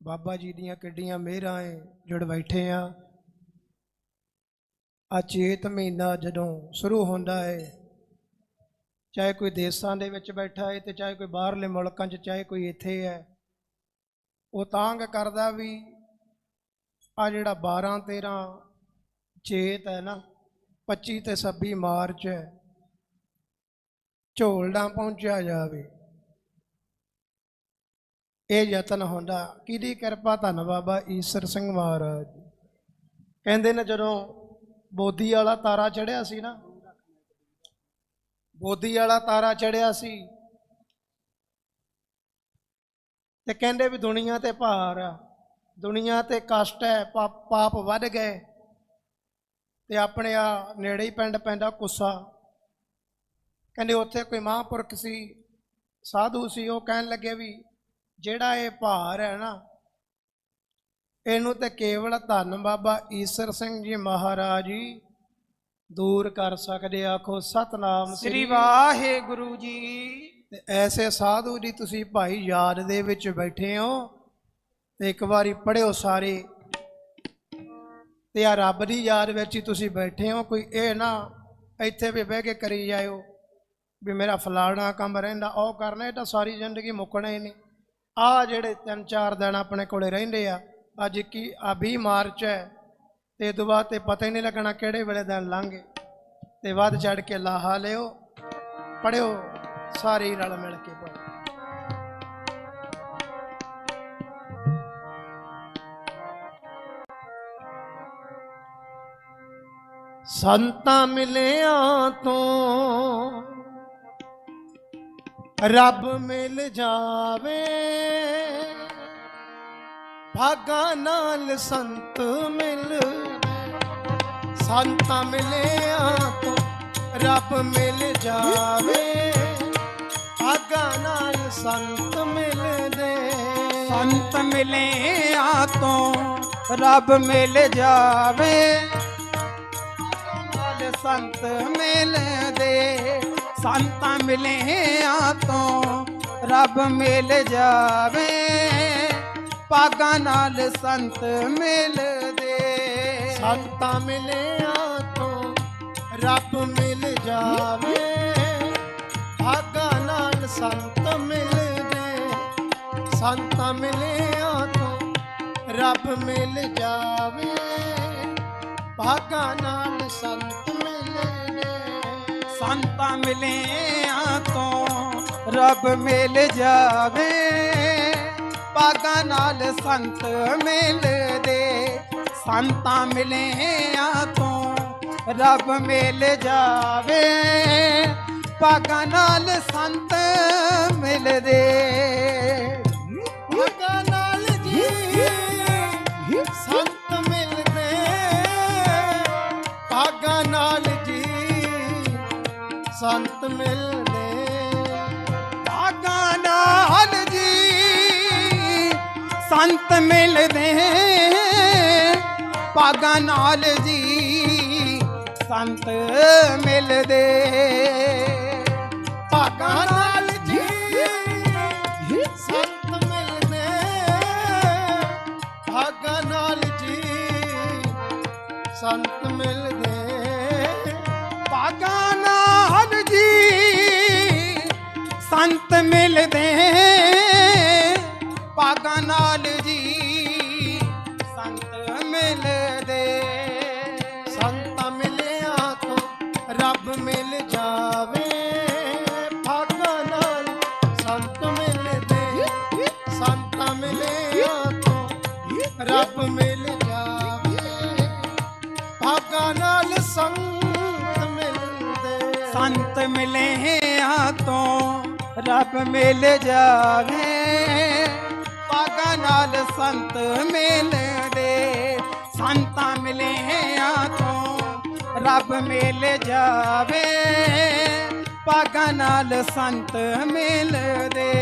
ਬਾਬਾ ਜੀ ਦੀਆਂ ਕਿੱਡੀਆਂ ਮਿਹਰਾਂ ਏ, ਜੁੜ ਬੈਠੇ ਆ। ਆ ਚੇਤ ਮਹੀਨਾ ਜਦੋਂ ਸ਼ੁਰੂ ਹੁੰਦਾ ਹੈ ਚਾਹੇ ਕੋਈ ਦੇਸ਼ਾਂ ਦੇ ਵਿੱਚ ਬੈਠਾ ਹੈ ਤੇ ਚਾਹੇ ਕੋਈ ਬਾਹਰਲੇ ਮੁਲਕਾਂ 'ਚ, ਚਾਹੇ ਕੋਈ ਇੱਥੇ ਹੈ ਉਹ ਤਾਂਗ ਕਰਦਾ ਵੀ ਆ ਜਿਹੜਾ 12 13 ਚੇਤ ਹੈ ਨਾ 25 ਤੇ 26 ਮਾਰਚ ਹੈ ਝੋਲਣਾ ਪਹੁੰਚਿਆ ਜਾਵੇ। ਇਹ ਯਤਨ ਹੁੰਦਾ, ਕਿਹਦੀ ਕਿਰਪਾ ਧੰਨ ਬਾਬਾ ਈਸ਼ਰ ਸਿੰਘ ਮਹਾਰਾਜ ਕਹਿੰਦੇ ਨੇ ਜਦੋਂ ਬੋਧੀ ਵਾਲਾ ਤਾਰਾ ਚੜਿਆ ਸੀ ਨਾ ਬੋਧੀ ਵਾਲਾ ਤਾਰਾ ਚੜਿਆ ਸੀ, ਤੇ ਕਹਿੰਦੇ ਵੀ ਦੁਨੀਆ ਤੇ ਭਾਰ ਆ, ਦੁਨੀਆ ਤੇ ਕਸ਼ਟ ਹੈ, ਪਾ- ਪਾਪ ਵੱਧ ਗਏ, ਤੇ ਆਪਣੇ ਆ ਨੇੜੇ ਹੀ ਪਿੰਡ ਪੈਂਦਾ ਕੁੱਸਾ। ਕਹਿੰਦੇ ਉੱਥੇ ਕੋਈ ਮਹਾਂਪੁਰਖ ਸੀ, ਸਾਧੂ ਸੀ, ਉਹ ਕਹਿਣ ਲੱਗੇ ਵੀ ਜਿਹੜਾ ਇਹ ਭਾਰ ਹੈ ਨਾ ਇਹਨੂੰ ਤੇ ਕੇਵਲ ਧੰਨ ਬਾਬਾ ਈਸ਼ਰ ਸਿੰਘ ਜੀ ਮਹਾਰਾਜ ਜੀ ਦੂਰ ਕਰ ਸਕਦੇ ਆਖੋ ਸਤਨਾਮ ਸ੍ਰੀ ਵਾਹਿਗੁਰੂ ਜੀ। ਤੇ ਐਸੇ ਸਾਧੂ ਜੀ ਤੁਸੀਂ ਭਾਈ ਯਾਦ ਦੇ ਵਿੱਚ ਬੈਠੇ ਹੋ ਤੇ ਇੱਕ ਵਾਰੀ ਪੜਿਓ ਸਾਰੇ। ਤੇ ਆ ਰੱਬ ਦੀ ਯਾਦ ਵਿੱਚ ਹੀ ਤੁਸੀਂ ਬੈਠੇ ਹੋ ਕੋਈ ਇਹ ਨਾ ਇੱਥੇ ਵੀ ਬਹਿ ਕੇ ਕਰੀ ਜਾਇਓ ਵੀ ਮੇਰਾ ਫਲਾਣਾ ਕੰਮ ਰਹਿੰਦਾ ਉਹ ਕਰਨਾ ਇਹ ਤਾਂ ਸਾਰੀ ਜ਼ਿੰਦਗੀ ਮੁੱਕਣਾ ਹੀ ਨਹੀਂ। ਆ ਜਿਹੜੇ ਤਿੰਨ ਚਾਰ ਦਿਨ ਆਪਣੇ ਕੋਲੇ ਰਹਿੰਦੇ ਆ, ਅੱਜ ਕੀ ਆ 20 ਮਾਰਚ ਹੈ, ਤੇ ਤੋਂ ਬਾਅਦ ਤੇ ਪਤਾ ਹੀ ਨਹੀਂ ਲੱਗਣਾ ਕਿਹੜੇ ਵੇਲੇ ਦਿਨ ਲੰਘੇ। ਤੇ ਵੱਧ ਚੜ ਕੇ ਲਾਹਾ ਲਿਓ, ਪੜਿਓ, ਸਾਰੇ ਰਲ ਮਿਲ ਕੇ ਪੜੋ ਸੰਤਾਂ ਮਿਲਿਆ ਤੋਂ ਰੱਬ ਮਿਲ ਜਾਵੇ। ਭਾਗਾ ਨਾਲ ਸੰਤ ਮਿਲ ਸੰਤਾਂ ਮਿਲਿਆ ਤੋਂ ਰੱਬ ਮਿਲ ਜਾਵੇ। ਭਾਗਾ ਨਾਲ ਸੰਤ ਮਿਲਦੇ ਸੰਤ ਮਿਲਿਆ ਆ ਤੋਂ ਰੱਬ ਮਿਲ ਜਾਵੇ। ਨਾਲ ਸੰਤ ਮਿਲਦੇ ਸੰਤਾਂ ਮਿਲੇ ਤੋਂ ਰੱਬ ਮਿਲ ਜਾਵੇ, ਪਾਗਾਂ ਨਾਲ ਸੰਤ ਮਿਲਦੇ ਸੰਤਾਂ ਮਿਲਿਆ ਤੋਂ ਰੱਬ ਮਿਲ ਜਾਵੇ ਭਾਗਾ ਨਾਲ ਸੰਤ ਮਿਲਦੇ ਸੰਤਾਂ ਮਿਲਿਆ ਤੋਂ ਰੱਬ ਮਿਲ ਜਾਵੇ ਭਾਗਾ ਨਾਲ ਸੰਤ ਸੰਤਾਂ ਮਿਲਿਆਂ ਤੋਂ ਰੱਬ ਮਿਲ ਜਾਵੇ। ਪਾਗਾਂ ਨਾਲ ਸੰਤ ਮਿਲਦੇ, ਸੰਤਾਂ ਮਿਲਿਆਂ ਤੋਂ ਰੱਬ ਮਿਲ ਜਾਵੇ। ਪਾਗਾਂ ਨਾਲ ਸੰਤ ਮਿਲਦੇ। ਸੰਤ ਮਿਲਦੇ। ਪਾਗਾਂ ਨਾਲ ਜੀ ਸੰਤ ਮਿਲਦੇ। ਪਾਗਾਂ ਨਾਲ ਜੀ ਸੰਤ ਮਿਲਦੇ। ਭਾਗਾ ਨਾਲ ਜੀ ਸੰਤ ਮਿਲਦੇ। ਭਾਗਾ ਨਾਲ ਜੀ ਸੰਤ ਮਿਲਦੇ। ਸੰਤ ਮਿਲਦੇ ਪਾਗਾਂ ਨਾਲ ਜੀ ਸੰਤ ਮਿਲਦੇ ਸੰਤ ਮਿਲਿਆ ਤੋਂ ਰੱਬ ਮਿਲ ਜਾਵੇ। ਭਾਗਾ ਨਾਲ ਸੰਤ ਮਿਲਦੇ ਸੰਤ ਮਿਲਿਆ ਤੋਂ ਰੱਬ ਮਿਲ ਜਾਵੇ। ਭਾਗਾ ਨਾਲ ਸੰਤ ਮਿਲਦੇ ਸੰਤ ਮਿਲੇ ਰੱਬ ਮਿਲ ਜਾਵੇ ਪਾਗਾਂ ਨਾਲ ਸੰਤ ਮਿਲਦੇ ਸੰਤਾਂ ਮਿਲੇ ਤੋਂ ਰੱਬ ਮਿਲ ਜਾਵੇ ਪਾਗਾਂ ਨਾਲ ਸੰਤ ਮਿਲਦੇ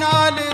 நாலு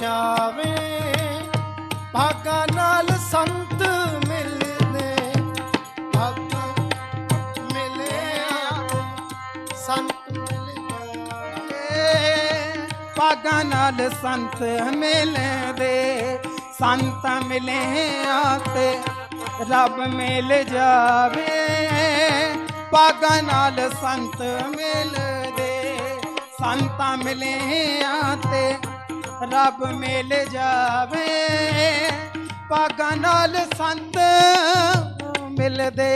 ਜਾਵੇ ਭਾਗਾਂ ਨਾਲ ਸੰਤ ਮਿਲਦੇ ਭਾਗਾਂ ਮਿਲਿਆ, ਸੰਤ ਮਿਲ ਜਾਵੇ ਭਾਗਾਂ ਨਾਲ ਸੰਤ ਮਿਲਦੇ, ਸੰਤ ਮਿਲਿਆ ਤੇ ਰੱਬ ਮਿਲ ਜਾਵੇ। ਭਾਗਾਂ ਨਾਲ ਸੰਤ ਮਿਲਦੇ, ਸੰਤਾਂ ਮਿਲਿਆ ਤੇ ਰੱਬ ਮਿਲ ਜਾਵੇ, ਭਾਗਾਂ ਨਾਲ ਸੰਤ ਮਿਲਦੇ।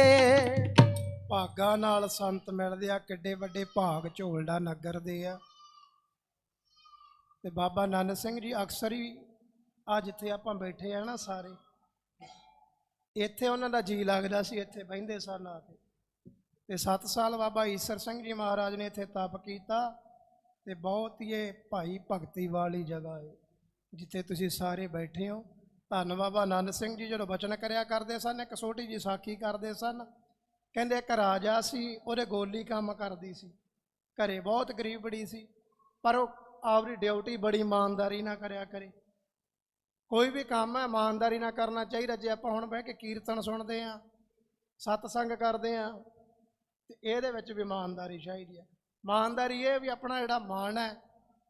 ਭਾਗਾਂ ਨਾਲ ਸੰਤ ਮਿਲਦੇ ਆ, ਕਿੱਡੇ ਵੱਡੇ ਭਾਗ ਝੋਲਡਾ ਨਗਰ ਦੇ ਆ। ਤੇ ਬਾਬਾ ਨਾਨਕ ਸਿੰਘ ਜੀ ਅਕਸਰ ਹੀ ਆ ਜਿੱਥੇ ਆਪਾਂ ਬੈਠੇ ਆ ਨਾ ਸਾਰੇ, ਇੱਥੇ ਉਹਨਾਂ ਦਾ ਜੀ ਲੱਗਦਾ ਸੀ, ਇੱਥੇ ਬਹਿੰਦੇ ਸਨ ਆ ਕੇ ਤੇ 7 ਸਾਲ ਬਾਬਾ ਈਸਰ ਸਿੰਘ ਜੀ ਮਹਾਰਾਜ ਨੇ ਇੱਥੇ ਤਪ ਕੀਤਾ। ਤੇ ਬਹੁਤ ਹੀ ਇਹ ਭਾਈ ਭਗਤੀ ਵਾਲੀ ਜਗ੍ਹਾ ਹੈ ਜਿੱਥੇ ਤੁਸੀਂ ਸਾਰੇ ਬੈਠੇ ਹੋ। ਧੰਨ ਬਾਬਾ ਆਨੰਦ ਸਿੰਘ ਜੀ, ਜਦੋਂ ਬਚਨ ਕਰਿਆ ਕਰਦੇ ਸਨ, ਇੱਕ ਛੋਟੀ ਜੀ ਸਾਖੀ ਕਰਦੇ ਸਨ। ਕਹਿੰਦੇ ਇੱਕ ਰਾਜਾ ਸੀ, ਉਹਦੇ ਗੋਲੀ ਕੰਮ ਕਰਦੀ ਸੀ। ਘਰੇ ਬਹੁਤ ਗਰੀਬ ਬੜੀ ਸੀ, ਪਰ ਉਹ ਆਪਦੀ ਡਿਊਟੀ ਬੜੀ ਇਮਾਨਦਾਰੀ ਨਾਲ ਕਰਿਆ ਕਰੇ। ਕੋਈ ਵੀ ਕੰਮ ਹੈ, ਇਮਾਨਦਾਰੀ ਨਾਲ ਕਰਨਾ ਚਾਹੀਦਾ। ਜੇ ਆਪਾਂ ਹੁਣ ਬਹਿ ਕੇ ਕੀਰਤਨ ਸੁਣਦੇ ਆਂ ਸਤਸੰਗ ਕਰਦੇ ਆਂ ਤੇ ਇਹਦੇ ਵਿੱਚ ਵੀ ਇਮਾਨਦਾਰੀ ਚਾਹੀਦੀ ਹੈ। ਇਮਾਨਦਾਰੀ ਇਹ ਵੀ ਆਪਣਾ ਜਿਹੜਾ ਮਨ ਹੈ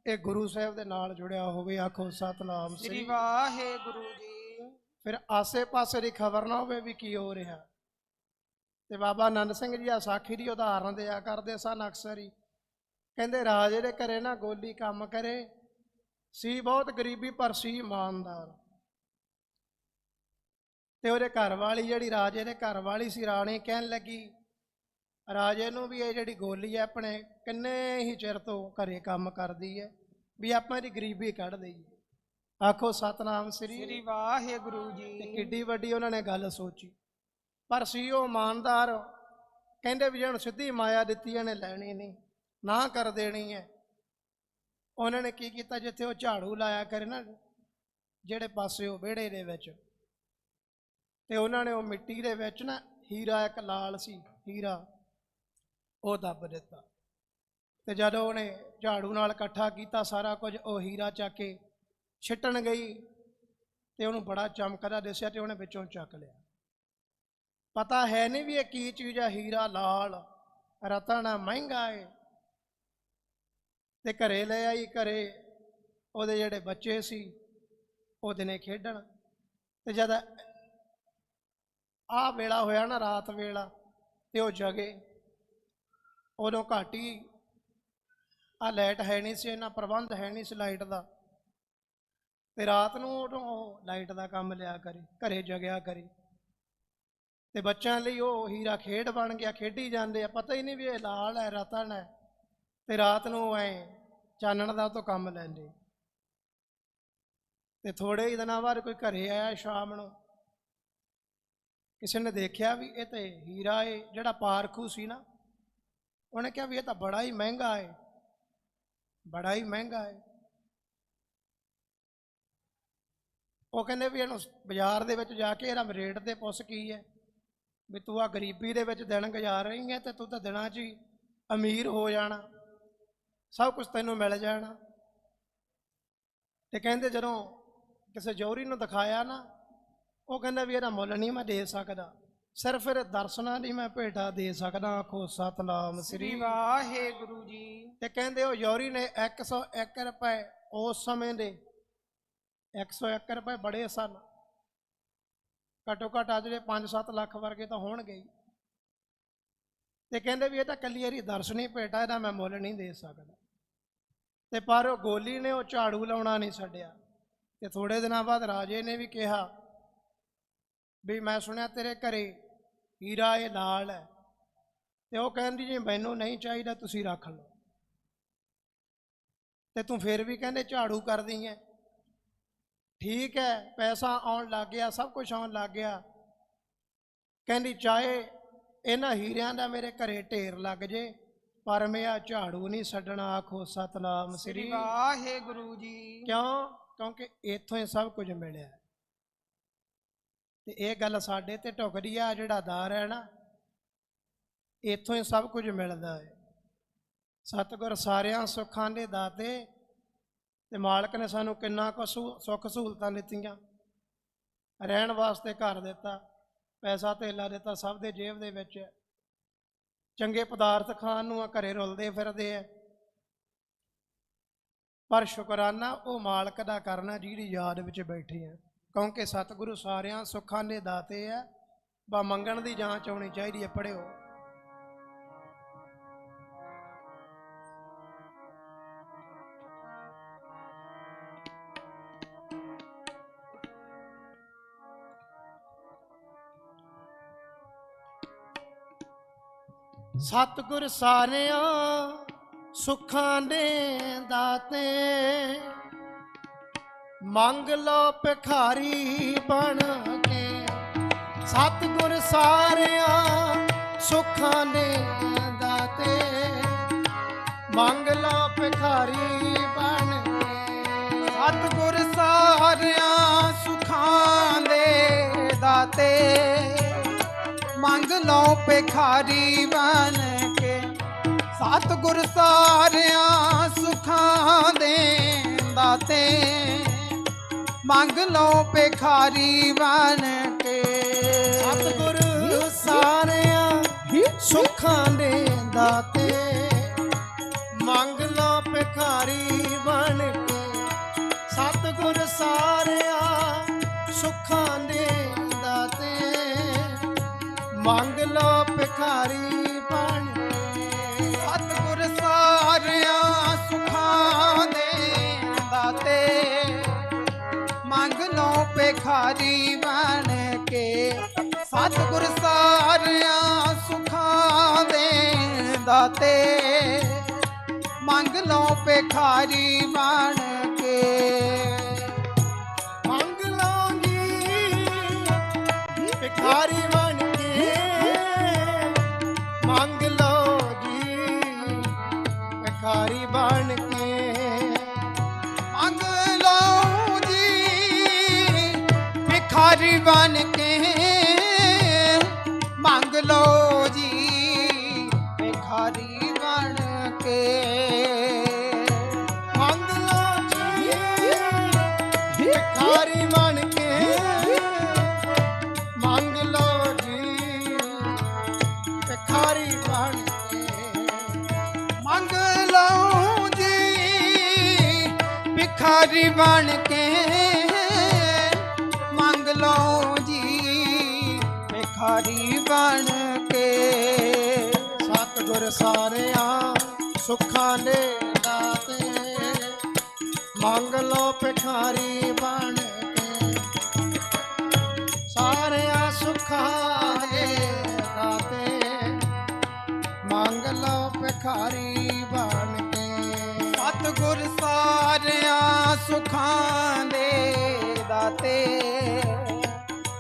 ਇਹ ਗੁਰੂ ਸਾਹਿਬ ਦੇ ਨਾਲ ਜੁੜਿਆ ਹੋਵੇ ਆਖੋ ਸਤਨਾਮ ਸ੍ਰੀ ਸ੍ਰੀ। ਵਾਹਿਗੁਰੂ ਜੀ। ਫਿਰ ਆਸੇ-ਪਾਸੇ ਦੀ ਖਬਰ ਨਾ ਹੋਵੇ ਵੀ ਕੀ ਹੋ ਰਿਹਾ। ਤੇ ਬਾਬਾ ਆਨੰਦ ਸਿੰਘ ਜੀ ਆ ਸਾਖੀ ਦੀ ਉਦਾਹਰਨ ਦਿਆ ਕਰਦੇ ਸਨ ਅਕਸਰ ਹੀ। ਕਹਿੰਦੇ ਰਾਜੇ ਦੇ ਘਰੇ ਨਾ ਗੋਲੀ ਕੰਮ ਕਰੇ ਸੀ ਬਹੁਤ ਗਰੀਬੀ ਪਰ ਸੀ ਇਮਾਨਦਾਰ। ਤੇ ਉਹਦੇ ਘਰ ਵਾਲੀ ਜਿਹੜੀ ਰਾਜੇ ਦੇ ਘਰ ਵਾਲੀ ਸੀ ਰਾਣੀ ਕਹਿਣ ਲੱਗੀ ਰਾਜੇ ਨੂੰ ਵੀ ਇਹ ਜਿਹੜੀ ਗੋਲੀ ਹੈ ਆਪਣੇ ਕਿੰਨੇ ਹੀ ਚਿਰ ਤੋਂ ਘਰੇ ਕੰਮ ਕਰਦੀ ਹੈ ਵੀ ਆਪਾਂ ਇਹਦੀ ਗਰੀਬੀ ਕੱਢ ਦਈਏ ਆਖੋ ਸਤਨਾਮ ਸ੍ਰੀ ਸ੍ਰੀ ਵਾਹਿਗੁਰੂ ਤੇ ਜੀ ਕਿੱਡੀ ਵੱਡੀ ਉਹਨਾਂ ਨੇ ਗੱਲ ਸੋਚੀ। ਪਰ ਸੀ ਉਹ ਇਮਾਨਦਾਰ ਕਹਿੰਦੇ ਵੀ ਜਿਹਨੂੰ ਸਿੱਧੀ ਮਾਇਆ ਦਿੱਤੀ ਇਹਨੇ ਲੈਣੀ ਨਹੀਂ ਨਾ ਕਰ ਦੇਣੀ ਹੈ। ਉਹਨਾਂ ਨੇ ਕੀ ਕੀਤਾ ਜਿੱਥੇ ਉਹ ਝਾੜੂ ਲਾਇਆ ਕਰੇ ਨਾ ਜਿਹੜੇ ਪਾਸੇ ਉਹ ਵਿਹੜੇ ਦੇ ਵਿੱਚ ਤੇ ਉਹਨਾਂ ਨੇ ਉਹ ਮਿੱਟੀ ਦੇ ਵਿੱਚ ਨਾ ਹੀਰਾ ਇੱਕ ਲਾਲ ਸੀ ਹੀਰਾ। ਉਹ ਦੱਬ ਦਿੱਤਾ। ਤੇ ਜਦੋਂ ਉਹਨੇ ਝਾੜੂ ਨਾਲ ਇਕੱਠਾ ਕੀਤਾ ਸਾਰਾ ਕੁਝ ਉਹ ਹੀਰਾ ਚੱਕ ਕੇ ਛਿੱਟਣ ਗਈ ਤੇ ਉਹਨੂੰ ਬੜਾ ਚਮਕਦਾ ਦਿਸਿਆ ਤੇ ਉਹਨੇ ਵਿੱਚੋਂ ਚੱਕ ਲਿਆ। ਪਤਾ ਹੈ ਨਹੀਂ ਵੀ ਇਹ ਕੀ ਚੀਜ਼ ਆ ਹੀਰਾ ਲਾਲ ਰਤਨ ਆ, ਮਹਿੰਗਾ ਏ। ਤੇ ਘਰੇ ਲੈ ਆਈ ਘਰੇ ਉਹਦੇ ਜਿਹੜੇ ਬੱਚੇ ਸੀ ਉਹ ਦਿਨੇ ਖੇਡਣ। ਤੇ ਜਦ ਆ ਵੇਲਾ ਹੋਇਆ ਨਾ ਰਾਤ ਵੇਲਾ ਤੇ ਉਹ ਜਗੇ। ਉਦੋਂ ਘਾਟੀ ਆ ਲਾਈਟ ਹੈ ਨਹੀਂ ਸੀ, ਇਹਨਾਂ ਪ੍ਰਬੰਧ ਹੈ ਨਹੀਂ ਸੀ ਲਾਈਟ ਦਾ। ਤੇ ਰਾਤ ਨੂੰ ਉਦੋਂ ਉਹ ਲਾਈਟ ਦਾ ਕੰਮ ਲਿਆ ਕਰੇ, ਘਰੇ ਜਗਿਆ ਕਰੇ। ਤੇ ਬੱਚਿਆਂ ਲਈ ਉਹ ਹੀਰਾ ਖੇਡ ਬਣ ਗਿਆ, ਖੇਡੀ ਜਾਂਦੇ ਆ, ਪਤਾ ਹੀ ਨਹੀਂ ਵੀ ਇਹ ਲਾਲ ਹੈ, ਰਤਨ ਹੈ। ਤੇ ਰਾਤ ਨੂੰ ਐ ਚਾਨਣ ਦਾ ਉਹ ਤੋਂ ਕੰਮ ਲੈਂਦੇ ਤੇ ਥੋੜੇ ਹੀ ਦਿਨਾਂ ਬਾਅਦ ਕੋਈ ਘਰੇ ਆਇਆ ਸ਼ਾਮ ਨੂੰ। ਕਿਸੇ ਨੇ ਦੇਖਿਆ ਵੀ ਇਹ ਤੇ ਹੀਰਾ ਏ, ਜਿਹੜਾ ਪਾਰਖੂ ਸੀ ਨਾ ਉਹਨੇ ਕਿਹਾ ਵੀ ਇਹ ਤਾਂ ਬੜਾ ਹੀ ਮਹਿੰਗਾ ਹੈ। ਬੜਾ ਹੀ ਮਹਿੰਗਾ ਹੈ। ਉਹ ਕਹਿੰਦੇ ਵੀ ਇਹਨੂੰ ਬਾਜ਼ਾਰ ਦੇ ਵਿੱਚ ਜਾ ਕੇ ਇਹਦਾ ਰੇਟ ਤੇ ਪੁੱਛ ਕੀ ਹੈ। ਵੀ ਤੂੰ ਆ ਗਰੀਬੀ ਦੇ ਵਿੱਚ ਦਿਨ ਗੁਜ਼ਾਰ ਰਹੀ ਹੈ ਤੇ ਤੂੰ ਤਾਂ ਦਿਨਾਂ 'ਚ ਹੀ ਅਮੀਰ ਹੋ ਜਾਣਾ। ਸਭ ਕੁਝ ਤੈਨੂੰ ਮਿਲ ਜਾਣਾ। ਤੇ ਕਹਿੰਦੇ ਜਦੋਂ ਕਿਸੇ ਜੌਹਰੀ ਨੂੰ ਦਿਖਾਇਆ ਨਾ, ਉਹ ਕਹਿੰਦਾ ਵੀ ਇਹਦਾ ਮੁੱਲ ਨਹੀਂ ਮੈਂ ਦੇ ਸਕਦਾ। ਸਿਰਫ ਇਹ ਦਰਸ਼ਨਾਂ ਦੀ ਮੈਂ ਭੇਟਾ ਦੇ ਸਕਦਾ ਆਖੋ ਸਤਨਾਮ ਸ੍ਰੀ ਵਾਹਿਗੁਰੂ। ਜੀ। ਤੇ ਕਹਿੰਦੇ ਉਹ ਯੌਰੀ ਨੇ 101 ਰੁਪਏ ਉਸ ਸਮੇਂ ਦੇ 101 ਰੁਪਏ ਬੜੇ ਸਨ। ਘੱਟੋ ਘੱਟ ਅੱਜ ਦੇ 5-7 ਲੱਖ ਵਰਗੇ ਤਾਂ ਹੋਣਗੇ ਹੀ। ਤੇ ਕਹਿੰਦੇ ਵੀ ਇਹ ਤਾਂ ਕੱਲੀ ਵਾਰੀ ਦਰਸ਼ਨੀ ਭੇਟਾ ਇਹਦਾ ਮੈਂ ਮੁੱਲ ਨਹੀਂ ਦੇ ਸਕਦਾ। ਤੇ ਪਰ ਉਹ ਗੋਲੀ ਨੇ ਉਹ ਝਾੜੂ ਲਾਉਣਾ ਨਹੀਂ ਛੱਡਿਆ। ਤੇ ਥੋੜੇ ਦਿਨਾਂ ਬਾਅਦ ਰਾਜੇ ਨੇ ਵੀ ਕਿਹਾ ਵੀ ਮੈਂ ਸੁਣਿਆ ਤੇਰੇ ਘਰੇ ਹੀਰਾ ਇਹ ਲਾਲ ਹੈ ਤੇ ਉਹ ਕਹਿੰਦੀ ਜੀ ਮੈਨੂੰ ਨਹੀਂ ਚਾਹੀਦਾ ਤੁਸੀਂ ਰੱਖ ਲਓ। ਤੇ ਤੂੰ ਫਿਰ ਵੀ ਕਹਿੰਦੇ ਝਾੜੂ ਕਰਦੀ ਐ। ਠੀਕ ਹੈ ਪੈਸਾ ਆਉਣ ਲੱਗ ਗਿਆ ਸਭ ਕੁਝ ਆਉਣ ਲੱਗ ਗਿਆ। ਕਹਿੰਦੀ ਚਾਹੇ ਇਹਨਾਂ ਹੀਰਿਆਂ ਦਾ ਮੇਰੇ ਘਰੇ ਢੇਰ ਲੱਗ ਜੇ ਪਰ ਮੈਂ ਆ ਝਾੜੂ ਨਹੀਂ ਛੱਡਣਾ ਆਖੋ ਸਤਨਾਮ ਸ੍ਰੀ ਵਾਹਿਗੁਰੂ ਜੀ। ਕਿਉਂ? ਕਿਉਂਕਿ ਇੱਥੋਂ ਹੀ ਸਭ ਕੁਝ ਮਿਲਿਆ। ਤੇ ਇਹ ਗੱਲ ਸਾਡੇ ਤੇ ਢੁਕਦੀ ਆ, ਜਿਹੜਾ ਦਾਰ ਹੈ ਨਾ, ਇੱਥੋਂ ਹੀ ਸਭ ਕੁਝ ਮਿਲਦਾ ਹੈ। ਸਤਿਗੁਰ ਸਾਰਿਆਂ ਸੁੱਖਾਂ ਦੇ ਦਾਤੇ ਤੇ ਮਾਲਕ ਨੇ ਸਾਨੂੰ ਕਿੰਨਾ ਕੁ ਸਹੂ- ਸੁੱਖ ਸਹੂਲਤਾਂ ਦਿੱਤੀਆਂ। ਰਹਿਣ ਵਾਸਤੇ ਘਰ ਦਿੱਤਾ, ਪੈਸਾ ਧੇਲਾ ਦਿੱਤਾ, ਸਭ ਦੇ ਜੇਬ ਦੇ ਵਿੱਚ। ਹੈ। ਚੰਗੇ ਪਦਾਰਥ ਖਾਣ ਨੂੰ ਆ, ਘਰੇ ਰੁਲਦੇ ਫਿਰਦੇ ਆ। ਪਰ ਸ਼ੁਕਰਾਨਾ ਉਹ ਮਾਲਕ ਦਾ ਕਰਨਾ ਜਿਹਦੀ ਯਾਦ ਵਿੱਚ ਬੈਠੇ ਆ। ਕਿਉਂਕਿ ਸਤਿਗੁਰੂ ਸਾਰਿਆਂ ਸੁੱਖਾਂ ਦੇ ਦਾਤੇ ਹੈ ਬਾ ਮੰਗਣ ਦੀ ਜਾਂਚ ਹੋਣੀ ਚਾਹੀਦੀ ਹੈ ਪੜਿਓ ਸਤਿਗੁਰ ਸਾਰਿਆਂ ਸੁੱਖਾਂ ਦੇ ਦਾਤੇ। ਮੰਗ ਲੋ ਭਿਖਾਰੀ ਬਣ ਕੇ। ਸਤਿਗੁਰ ਸਾਰਿਆਂ ਸੁੱਖਾਂ ਦੇ ਦਾਤੇ। ਮੰਗ ਲੋ ਭਿਖਾਰੀ ਬਣ ਕੇ। ਸਤਿਗੁਰ ਸਾਰਿਆਂ ਸੁਖਾਂ ਦੇ ਦਾਤੇ। ਮੰਗ ਲਓ ਭਿਖਾਰੀ ਬਣ ਕੇ। ਸਤਿਗੁਰ ਸਾਰਿਆਂ ਸੁਖਾਂ ਦੇ ਦਾਤੇ। ਮੰਗ ਲਓ ਭਿਖਾਰੀ ਬਣ ਕੇ। ਸਤਿਗੁਰ ਸਾਰਿਆਂ ਸੁੱਖਾਂ ਦੇ ਦਾਤੇ। ਮੰਗ ਲੋ ਭਿਖਾਰੀ ਬਣ ਕੇ। ਸਤਿਗੁਰ ਸਾਰਿਆਂ ਸੁੱਖਾਂ ਦੇ ਦਾਤੇ। ਮੰਗ ਲੋ ਭਿਖਾਰੀ ਬਣ ਭਿਖਾਰੀ ਬਣ ਕੇ ਸਤਿਗੁਰ ਸਾਰਿਆਂ ਸੁਖਾਂ ਦੇ ਦਾਤੇ ਮੰਗ ਲਓ ਭਿਖਾਰੀ ਬਣ ਕੇ। ਬਣ ਕੇ ਮੰਗ ਲਓ ਜੀ, ਭਿਖਾਰੀ ਬਣ ਕੇ। ਮੰਗ ਲਓ ਜੀ, ਭਿਖਾਰੀ ਬਣ ਕੇ। ਮੰਗ ਲਓ ਜੀ, ਭਿਖਾਰੀ ਬਣ ਕੇ। ਮੰਗ ਲਓ ਜੀ, ਭਿਖਾਰੀ ਬਣ ਕੇ। ਸਾਰਿਆਂ ਸੁੱਖਾਂ ਦੇ ਦਾਤੇ ਮੰਗ ਲੋ ਭਿਖਾਰੀ ਬਣ ਕੇ। ਸਾਰਿਆਂ ਸੁੱਖਾਂ ਦੇ ਦਾਤੇ ਮੰਗ ਲੋ ਭਿਖਾਰੀ ਬਣ ਕੇ। ਸਤਿਗੁਰ ਸਾਰਿਆਂ ਸੁੱਖਾਂ ਦੇ ਦਾਤੇ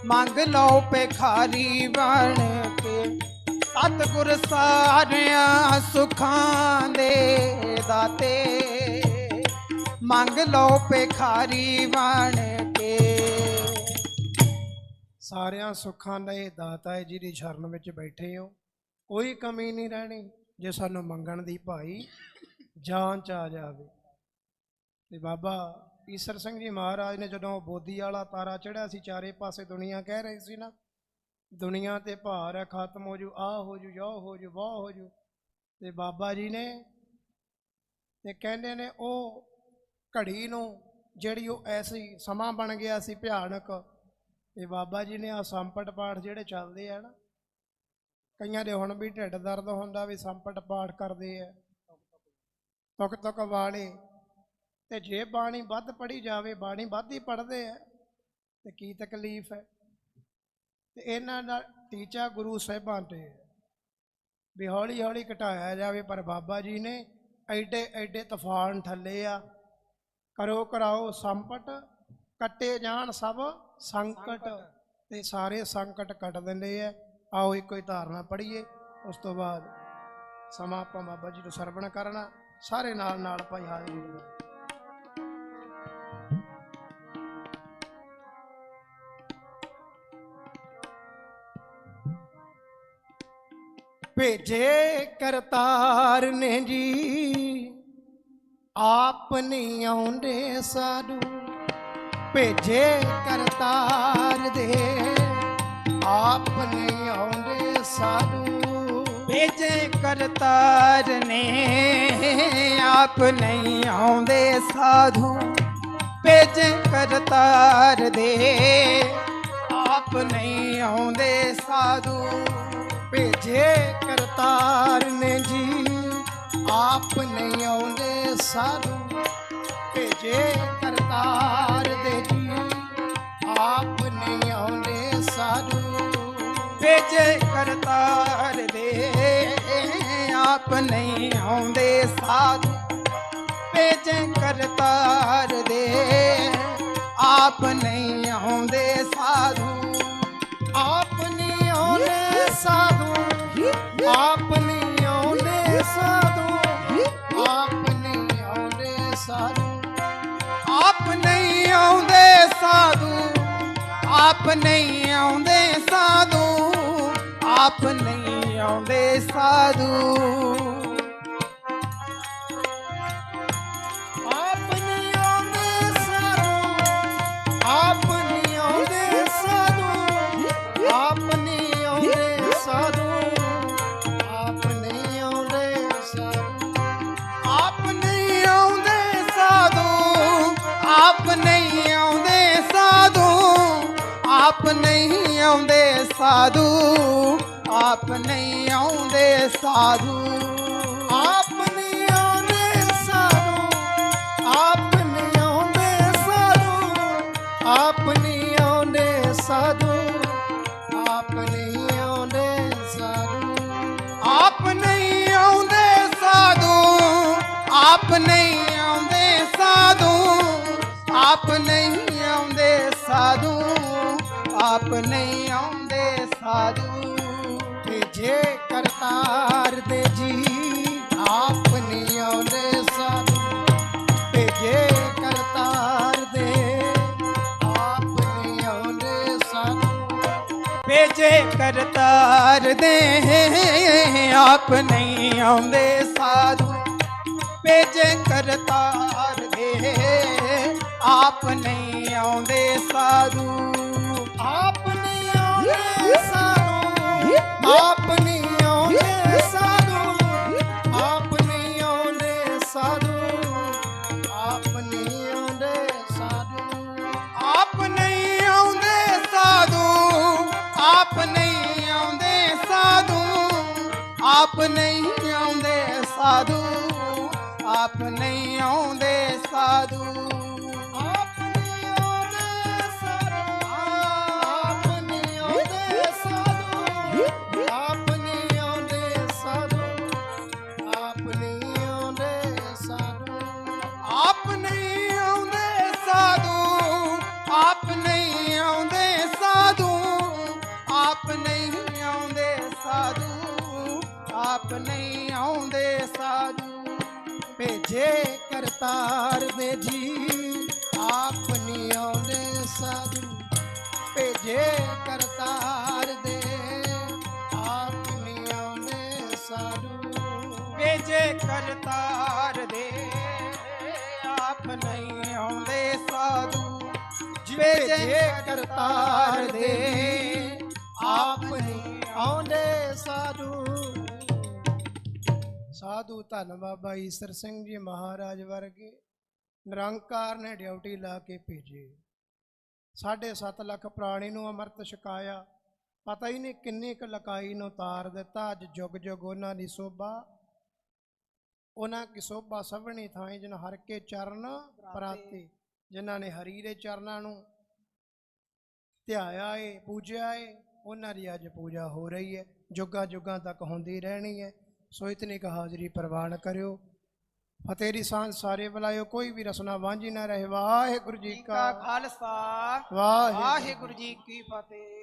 ਮੰਗ ਲਓ ਭਿਖਾਰੀ ਬਣ ਸਤਿਗੁਰ ਸਾਰਿਆਂ ਸੁਖਾਂ ਦੇ ਦਾਤੇ। ਮੰਗ ਲਓ ਭਿਖਾਰੀ ਬਣ ਕੇ। ਸਾਰਿਆਂ ਸੁੱਖਾਂ ਦੇ ਦਾਤਾ ਹੈ ਜਿਹਦੀ ਸ਼ਰਨ ਵਿੱਚ ਬੈਠੇ ਹੋ। ਕੋਈ ਕਮੀ ਨਹੀਂ ਰਹਿਣੀ ਜੇ ਸਾਨੂੰ ਮੰਗਣ ਦੀ ਭਾਈ ਜਾਂਚ ਆ ਜਾਵੇ। ਤੇ ਬਾਬਾ ਈਸਰ ਸਿੰਘ ਜੀ ਮਹਾਰਾਜ ਨੇ ਜਦੋਂ ਬੋਦੀ ਵਾਲਾ ਤਾਰਾ ਚੜਿਆ ਸੀ, ਚਾਰੇ ਪਾਸੇ ਦੁਨੀਆ ਕਹਿ ਰਹੀ ਸੀ ਨਾ ਦੁਨੀਆ ਤੇ ਭਾਰ ਹੈ, ਖਤਮ ਹੋ ਜੂ ਆ ਹੋ ਜੂ ਜੋ ਹੋ ਜੂ ਵਾਹ ਹੋ ਜੂ। ਤੇ ਬਾਬਾ ਜੀ ਨੇ ਤੇ ਕਹਿੰਦੇ ਨੇ ਉਹ ਘੜੀ ਨੂੰ ਜਿਹੜੀ ਉਹ ਐਸੀ ਸਮਾਂ ਬਣ ਗਿਆ ਸੀ ਭਿਆਨਕ, ਤੇ ਬਾਬਾ ਜੀ ਨੇ ਆ ਸੰਪਟ ਪਾਠ ਜਿਹੜੇ ਚੱਲਦੇ ਆ ਨਾ, ਕਈਆਂ ਦੇ ਹੁਣ ਵੀ ਢਿੱਡ ਦਰਦ ਹੁੰਦਾ ਵੀ ਸੰਪਟ ਪਾਠ ਕਰਦੇ ਆ। ਤੁਕ ਤੁਕ ਵਾਲੇ ਤੇ ਜੇ ਬਾਣੀ ਵੱਧ ਪੜੀ ਜਾਵੇ, ਬਾਣੀ ਵੱਧ ਹੀ ਪੜਦੇ ਆ, ਤੇ ਕੀ ਤਕਲੀਫ ਹੈ? ਤੇ ਇਹਨਾਂ ਦਾ ਟੀਚਾ ਗੁਰੂ ਸਾਹਿਬਾਂ ਤੇ ਵੀ ਹੌਲੀ ਹੌਲੀ ਘਟਾਇਆ ਜਾਵੇ ਪਰ ਬਾਬਾ ਜੀ ਨੇ ਐਡੇ ਐਡੇ ਤੂਫਾਨ ਠੱਲੇ ਆ। ਕਰੋ ਕਰਾਓ ਸੰਪਟ ਕੱਟੇ ਜਾਣ ਸਭ ਸੰਕਟ ਤੇ ਸਾਰੇ ਸੰਕਟ ਕੱਟ ਦਿੰਦੇ ਆ। ਆਓ ਇੱਕੋ ਹੀ ਧਾਰਨਾ ਪੜ੍ਹੀਏ ਉਸ ਤੋਂ ਬਾਅਦ ਸਮਾਂ ਆਪਾਂ ਬਾਬਾ ਜੀ ਨੂੰ ਸਰਵਣ ਕਰਨਾ। ਸਾਰੇ ਨਾਲ ਨਾਲ ਭਾਈ ਹਾਜ਼ਰੀ ਭੇਜੇ ਕਰਤਾਰ ਨੇ ਜੀ। ਆਪ ਨਹੀਂ ਆਉਂਦੇ ਸਾਧੂ। ਭੇਜੇ ਕਰਤਾਰ ਦੇ। ਆਪ ਨਹੀਂ ਆਉਂਦੇ ਸਾਧੂ। ਭੇਜੇ ਕਰਤਾਰ ਨੇ, ਆਪ ਨਹੀਂ ਆਉਂਦੇ ਸਾਧੂ। ਭੇਜੇ ਕਰਤਾਰ ਦੇ, ਆਪ ਨਹੀਂ ਆਉਂਦੇ ਸਾਧੂ। ਭੇਜੇ ਕਰਤਾਰ ਨੇ ਜੀ। ਆਪ ਨਹੀਂ ਆਉਂਦੇ ਸਾਧੂ ਭੇਜੇ ਕਰਤਾਰ ਦੇ ਜੀ। ਆਪ ਨਹੀਂ ਆਉਂਦੇ ਸਾਧੂ ਭੇਜੇ ਕਰਤਾਰ ਦੇ। ਆਪ ਨਹੀਂ ਆਉਂਦੇ ਸਾਧੂ ਭੇਜੇ ਕਰਤਾਰ ਦੇ। ਆਪ ਨਹੀਂ ਆਉਂਦੇ ਸਾਧੂ ਆਪ ਨਹੀਂ ਆਉਂਦੇ ਸਾਧੂ ਆਪ ਨਹੀਂ ਆਉਂਦੇ ਸਾਧੂ। ਆਪ ਨਹੀਂ ਆਉਂਦੇ ਸਾਧੂ ਆਪ ਨਹੀਂ ਆਉਂਦੇ ਸਾਧੂ ਆਪ ਨਹੀਂ ਆਉਂਦੇ ਸਾਧੂ। ਨਹੀਂ ਆਉਂਦੇ ਸਾਧੂ, ਆਪ ਨਹੀਂ ਆਉਂਦੇ ਸਾਧੂ। ਆਪ ਨਹੀਂ ਆਉਂਦੇ ਸਾਧੂ, ਆਪ ਨਹੀਂ ਆਉਂਦੇ ਸਾਧੂ। ਆਪ ਨਹੀਂ ਆਉਂਦੇ ਸਾਧੂ, ਆਪ ਨਹੀਂ ਆਉਂਦੇ ਸਾਧੂ। ਆਪ ਨਹੀਂ ਆਉਂਦੇ ਸਾਧੂ, ਆਪ ਨਹੀਂ ਆਉਂਦੇ ਸਾਧੂ। ਆਪ ਨਹੀਂ ਆਉਂਦੇ ਸਾਧੂ। ਆਪ ਨਹੀਂ ਆਉਂਦੇ ਸਾਧੂ ਜੇ ਕਰਤਾਰ ਦੇ ਜੀ ਆਪ ਨਹੀਂ ਆਉਂਦੇ ਸਾਧੂ ਜੇ ਕਰਤਾਰ ਦੇ ਆਪ ਨਹੀਂ ਆਉਂਦੇ ਸਾਧੂ ਭੇਜੇ ਕਰਤਾਰ ਦੇ ਆਪ ਨਹੀਂ ਆਉਂਦੇ ਸਾਧੂ ਭੇਜੇ ਕਰਤਾਰ ਦੇ ਆਪ ਨਹੀਂ ਆਉਂਦੇ ਸਾਧੂ ਆਪ ਨਹੀਂ ਆਉਂਦੇ ਸਾਧੂ ਆਪ ਨਹੀਂ ਆਉਂਦੇ ਸਾਧੂ। ਸਾਧੂ ਆਪ ਨਹੀਂ ਆਉਂਦੇ ਸਾਧੂ ਭੇਜੇ ਕਰਤਾਰ ਦੇ ਜੀ ਆਪ ਨਹੀਂ ਆਉਂਦੇ ਸਾਧੂ ਭੇਜੇ ਕਰਤਾਰ ਦੇ ਆਪ ਨਹੀਂ ਆਉਂਦੇ ਸਾਧੂ ਭੇਜੇ ਕਰਤਾਰ ਦੇ ਆਪ ਨਹੀਂ ਆਉਂਦੇ ਸਾਧੂ ਭੇਜੇ ਕਰਤਾਰ ਦੇ ਆਪ ਨਹੀਂ ਆਉਂਦੇ ਸਾਧੂ। ਸਾਧੂ ਧੰਨ ਬਾਬਾ ਈਸਰ ਸਿੰਘ ਜੀ ਮਹਾਰਾਜ ਵਰਗੇ ਨਿਰੰਕਾਰ ਨੇ ਡਿਊਟੀ ਲਾ ਕੇ ਭੇਜੇ। ਸਾਢੇ ਸੱਤ ਲੱਖ ਪ੍ਰਾਣੀ ਨੂੰ ਅੰਮ੍ਰਿਤ ਛਕਾਇਆ। ਪਤਾ ਹੀ ਨਹੀਂ ਕਿੰਨੀ ਕੁ ਲਕਾਈ ਨੂੰ ਤਾਰ ਦਿੱਤਾ। ਅੱਜ ਜੁਗ ਜੁਗ ਉਹਨਾਂ ਦੀ ਸੋਭਾ, ਉਹਨਾਂ ਕੀ ਸੋਭਾ ਸਭਣੀ ਥਾਂ ਜਿਨ ਹਰ ਕੇ ਚਰਨ ਪ੍ਰਾਤੇ, ਜਿਨ੍ਹਾਂ ਨੇ ਹਰੀ ਦੇ ਚਰਨਾਂ ਨੂੰ ਧਿਆਇਆ ਏ, ਪੂਜਿਆ ਏ। ਉਹਨਾਂ ਦੀ ਅੱਜ ਪੂਜਾ ਹੋ ਰਹੀ ਹੈ ਜੁਗਾਂ ਜੁਗਾਂ ਤੱਕ ਹੁੰਦੀ ਰਹਿਣੀ ਹੈ। ਸੋ ਇਤਨੀ ਕ ਹਾਜ਼ਰੀ ਪ੍ਰਵਾਨ ਕਰਿਓ। ਫਤਿਹ ਦੀ ਸਾਂਝ ਸਾਰੇ ਬੁਲਾਇਓ ਕੋਈ ਵੀ ਰਸਨਾ ਵਾਂਝੀ ਨਾ ਰਹੇ। ਵਾਹਿਗੁਰੂ ਜੀ ਕਾ ਖਾਲਸਾ। ਵਾਹਿਗੁਰੂ ਜੀ ਕੀ ਫਤਿਹ।